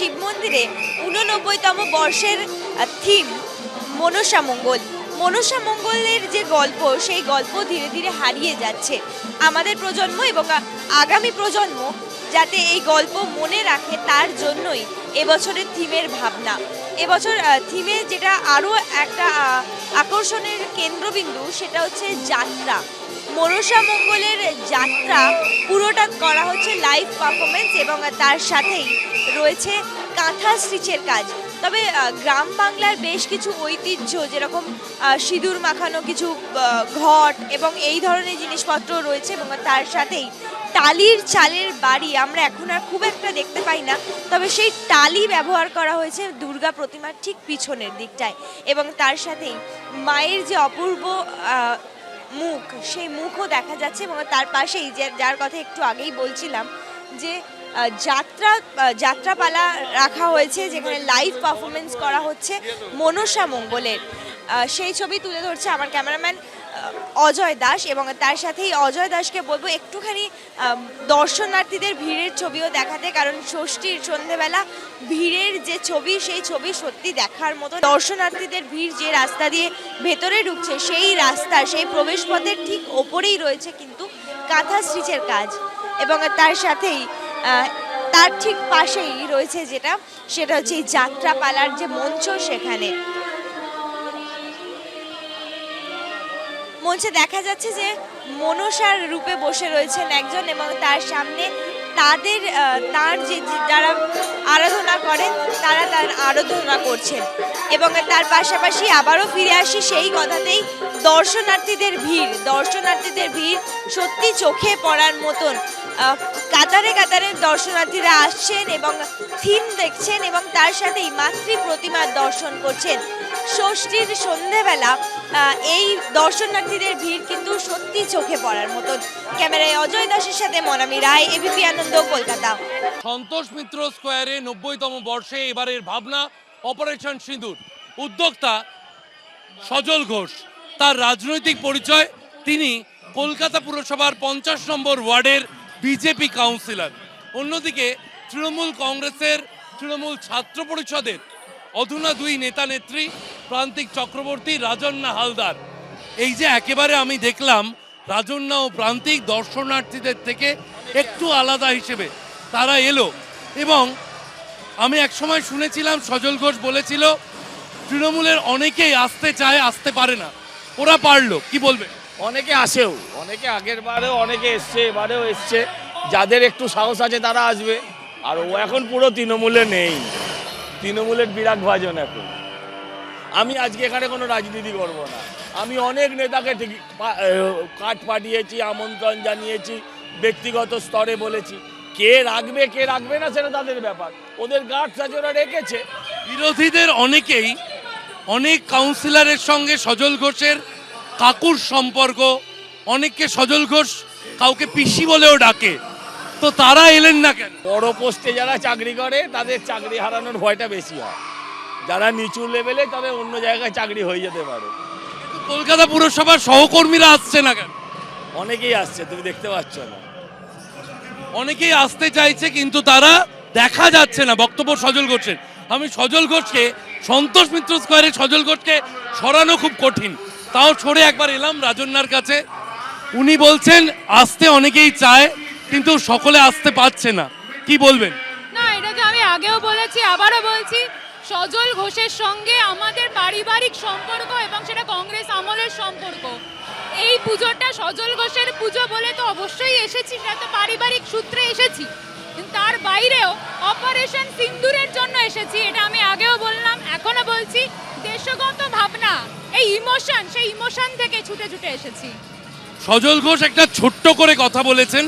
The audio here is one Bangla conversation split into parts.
শিব মন্দিরে উননব্বইতম বর্ষের থিম মনসা মঙ্গল। মনসা মঙ্গলের যে গল্প, সেই গল্প ধীরে ধীরে হারিয়ে যাচ্ছে। আমাদের প্রজন্ম এবং আগামী প্রজন্ম যাতে এই গল্প মনে রাখে তার জন্যই এবছরের থিমের ভাবনা। এবছর থিমে যেটা আরও একটা আকর্ষণের কেন্দ্রবিন্দু সেটা হচ্ছে যাত্রা। মনসা মঙ্গলের যাত্রা পুরোটা করা হচ্ছে লাইভ পারফরমেন্স এবং তার সাথেই রয়েছে কাঁথা স্টিচের কাজ। তবে গ্রাম বাংলার বেশ কিছু ঐতিহ্য, যেরকম সিঁদুর মাখানো কিছু ঘট এবং এই ধরনের জিনিসপত্র রয়েছে এবং তার সাথেই টালির চালের বাড়ি আমরা এখন আর খুব একটা দেখতে পাই না। তবে সেই টালি ব্যবহার করা হয়েছে দুর্গা প্রতিমার ঠিক পিছনের দিকটায় এবং তার সাথেই মায়ের যে অপূর্ব মুখ, সেই মুখও দেখা যাচ্ছে এবং তার পাশেই, যে, যার কথা একটু আগেই বলছিলাম যে যাত্রা যাত্রাপালা রাখা হয়েছে, যেখানে লাইভ পারফরমেন্স করা হচ্ছে মনসা মঙ্গলের। সেই ছবি তুলে ধরছে আমার ক্যামেরাম্যান অজয় দাস এবং তার সাথেই অজয় দাসকে বলব, একটুখানি দর্শনার্থীদের ভিড়ের ছবিও দেখাতে, কারণ ষষ্ঠীর সন্ধেবেলা ভিড়ের যে ছবি, সেই ছবি সত্যি দেখার মতো দর্শনার্থীদের ভিড় যে রাস্তা দিয়ে ভেতরে ঢুকছে, সেই রাস্তা, সেই প্রবেশপথের ঠিক ওপরেই রয়েছে কিন্তু কাঁথা স্টিচের কাজ। এবং তার সাথেই তার ঠিক পাশেই রয়েছে যেটা, সেটা হচ্ছে এই যাত্রাপালার যে মঞ্চ সেখানে। মঞ্চে দেখা যাচ্ছে যে মনসার রূপে বসে রয়েছেন একজন এবং তার সামনে তাদের তার যে যারা আরাধনা করেন, তারা তার আরাধনা করছেন। এবং তার পাশাপাশি আবারও ফিরে আসি সেই কথাতেই দর্শনার্থীদের ভিড়। দর্শনার্থীদের ভিড় সত্যি চোখে পড়ার মতন। কাতারে কাতারে দর্শনার্থীরা আসছেন এবং থিম দেখছেন এবং তার সাথেই মাতৃ প্রতিমার দর্শন করছেন। ষষ্ঠীর সন্ধেবেলা এই দর্শনার্থীদের ভিড় কিন্তু সত্যি চোখে পড়ার মতন। ক্যামেরায় অজয় দাসের সাথে মনামি রায় এবিপি আনন্দ কলকাতা। সন্তোষ মিত্র স্কোয়ারে নব্বইতম বর্ষে এবারের ভাবনা, অপারেশন সিঁদুর। উদ্যোক্তা সজল ঘোষ। তার রাজনৈতিক পরিচয়, তিনি কলকাতা পুরসভার পঞ্চাশ নম্বর ওয়ার্ডের বিজেপি কাউন্সিলর। অন্যদিকে তৃণমূল কংগ্রেসের তৃণমূল ছাত্র পরিষদের অধুনা দুই নেতা নেত্রী, প্রান্তিক চক্রবর্তী রাজন্না হালদার। এই যে একেবারে আমি দেখলাম, রাজন্না ও প্রান্তিক দর্শনার্থীদের থেকে একটু আলাদা হিসেবে। তারা এলো এবং আমি একসময় শুনেছিলাম, সজল ঘোষ বলেছিল, তৃণমূলের অনেকেই আসতে চায়, আসতে পারে না। ওরা পারল। কি বলবে? অনেকে আসেও, অনেকে আগের বারেও অনেকে এসছে, এবারেও এসছে। যাদের একটু সাহস আছে তারা আসবে। আর ও এখন পুরো তৃণমূলে নেই। তৃণমূলের বিরাট ভাজন এখন। আমি আজকে এখানে কোনো রাজনীতি করব না। আমি অনেক নেতাকে পা- পাঠিয়েছি, আমন্ত্রণ জানিয়েছি। ব্যক্তিগত স্তরে বলেছি। কে রাখবে কে রাখবে না সেটা তাদের ব্যাপার। ওদের গার্ড ওরা রেখেছে। বিরোধীদের অনেকেই অনেক কাউন্সিলরের সঙ্গে সজল ঘোষের কাকুর সম্পর্ক অনেককে সজল ঘোষ কাউকে পিসি বলেও ডাকে। তো তারা এলেন না কেন? বড় পোস্টে যারা চাকরি করে তাদের চাকরি হারানোর ভয়টা বেশি হয়। যারা নিচু লেভেলে তাদের অন্য জায়গায় চাকরি হয়ে যেতে পারে। কলকাতা পুরসভার সহকর্মীরা আসছে না কেন? অনেকেই আসছে তুমি দেখতে পাচ্ছ না। অনেকেই আসতে চাইছে কিন্তু তারা দেখা যাচ্ছে না বক্তব্য সজল ঘোষের। আমি সজল ঘোষকে সন্তোষ মিত্র স্কোয়ারে সজল ঘোষকে সরানো খুব কঠিন। তাও সরে একবার এলাম রাজন্যার কাছে। উনি বলছেন আসতে অনেকেই চায় কিন্তু সকলে আসতে পারছে না। কি বলবেন? না এটা তো আমি আগেও বলেছি আবারও বলছি সজল ঘোষের সঙ্গে আমাদের পারিবারিক সম্পর্ক এবং সেটা কংগ্রেস আমলের সম্পর্ক। এই পুজোটা সজল ঘোষের পুজো বলে তো অবশ্যই এসেছি সেটা তো পারিবারিক সূত্রে এসেছি। কিন্তু তার বাইরেও অপারেশন সিন্দুরের জন্য এসেছি এটা আমি আগেও বললাম এখনও বলছি দেশগত ভাবনা এই ইমোশন সেই ইমোশন থেকে ছুটে ছুটে এসেছি। সজল ঘোষ একটা ছোট্ট করে কথা বলেছেন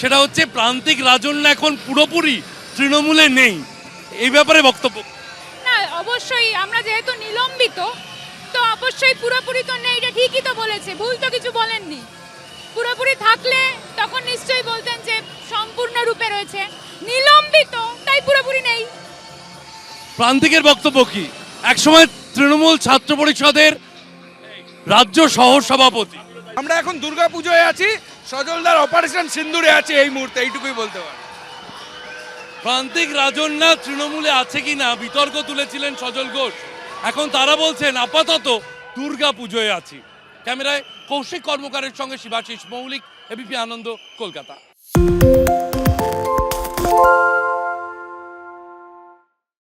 সেটা হচ্ছে প্রান্তিক রাজন্য এখন পুরোপুরি তৃণমূলে নেই। এই ব্যাপারে বক্তব্য। না অবশ্যই আমরা যেহেতু নিলম্বিত তো অবশ্যই পুরোপুরি তো নেই এটা ঠিকই বলেছে ভুল তো কিছু বলেননি। পুরোপুরি থাকলে তখন নিশ্চয়ই বলতেন যে সম্পূর্ণ রূপে রয়েছে নিলম্বিত তাই পুরোপুরি নেই। প্রান্তিকের বক্তব্য কি? একসময় তৃণমূল ছাত্র পরিষদের রাজ্য সহ সভাপতি আমরা এখন দুর্গা পুজোয় আছি সজলদার অপারেশন সিন্দুরে আছে এই মুহূর্তে এইটুকুই বলতে পারি প্রান্তিক রাজন্যা তৃণমূলে আছে কিনা বিতর্ক তুলেছিলেন সজল ঘোষ। এখন তারা বলছেন আপাতত দুর্গা পুজোয় আছি। ক্যামেরায় কৌশিক কর্মকারের সঙ্গে শিবাশিস মৌলিক এবিপি আনন্দ কলকাতা।